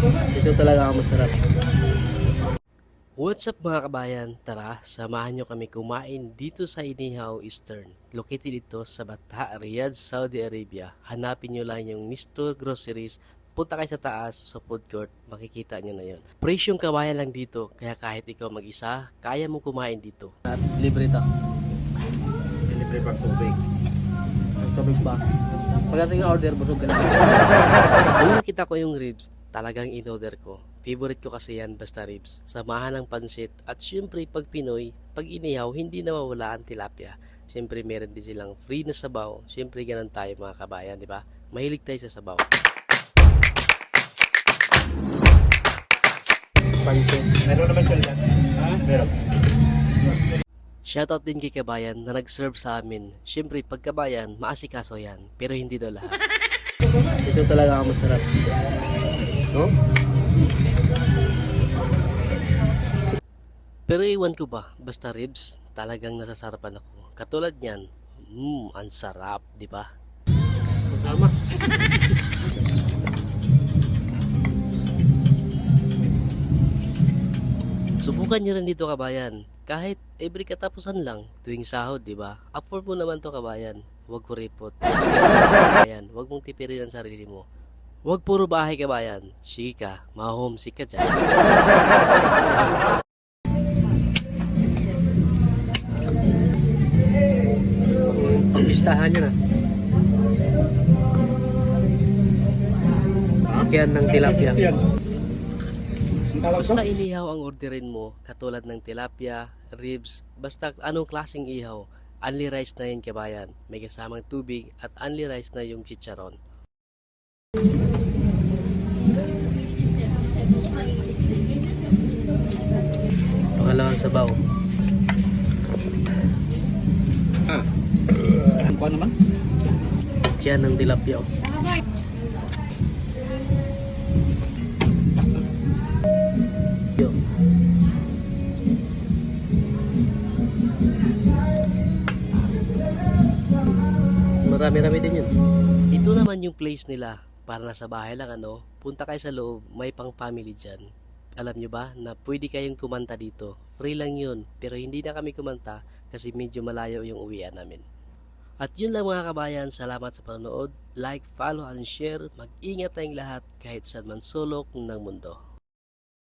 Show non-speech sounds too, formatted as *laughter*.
Ito talaga ang masarap. What's up mga kabayan? Tara, samahan nyo kami kumain dito sa Inihaw Eastern. Located ito sa Bata, Riyadh, Saudi Arabia. Hanapin nyo lang yung Nistor Groceries. Punta kayo sa taas sa food court, makikita nyo na yun. Presyong kabayan lang dito, kaya kahit ikaw mag-isa, kaya mo kumain dito. At libre ito. Libre pang tubig. Ang tubig ba? Pagdating ng order, busog ka na. *laughs* Nung nakita ko yung ribs, talagang in-order ko. Favorite ko kasi yan basta ribs. Samahan ng pansit at syempre pag Pinoy, pag inihaw, hindi na mawala ang tilapia. Syempre meron din silang free na sabaw. Syempre ganun tayo mga kabayan, di ba? Mahilig tayo sa sabaw. Pansit. Meron naman sila. Ha? Meron. Shoutout din kay Kabayan na nag-serve sa amin. Siyempre, pag Kabayan, maasikaso yan. Pero hindi daw lahat. *laughs* Ito talaga ang masarap. No? Pero iwan ko ba, basta ribs, talagang nasasarapan ako. Katulad niyan, mmm, ang sarap, di ba? Tama. *laughs* Subukan nyo rin dito kabayan. Kahit every katapusan lang, tuwing sahod, di ba? Afford mo naman to kabayan. Huwag kuripot. Kabayan. Huwag mong tipirin ang sarili mo. Huwag puro bahay kabayan. Sige ka, ma-homesick ka dyan. Pagpistahan niya na. Yan ng tilapia. Basta inihaw ang orderin mo, katulad ng tilapia, ribs, basta anong klaseng ihaw, only rice na yun kabayan. May kasamang tubig at only rice na yung chicharon. Sabaw. Ah. Ang kuha naman? Tiyan ng tilapia. Marami-rami din yun. Ito naman yung place nila. Para nasa bahay lang ano, punta kayo sa loob, may pang family dyan. Alam nyo ba na pwede kayong kumanta dito. Free lang yun, pero hindi na kami kumanta kasi medyo malayo yung uwian namin. At yun lang mga kabayan, salamat sa panonood. Like, follow, and share. Mag-ingat tayong lahat kahit saan man sulok ng mundo.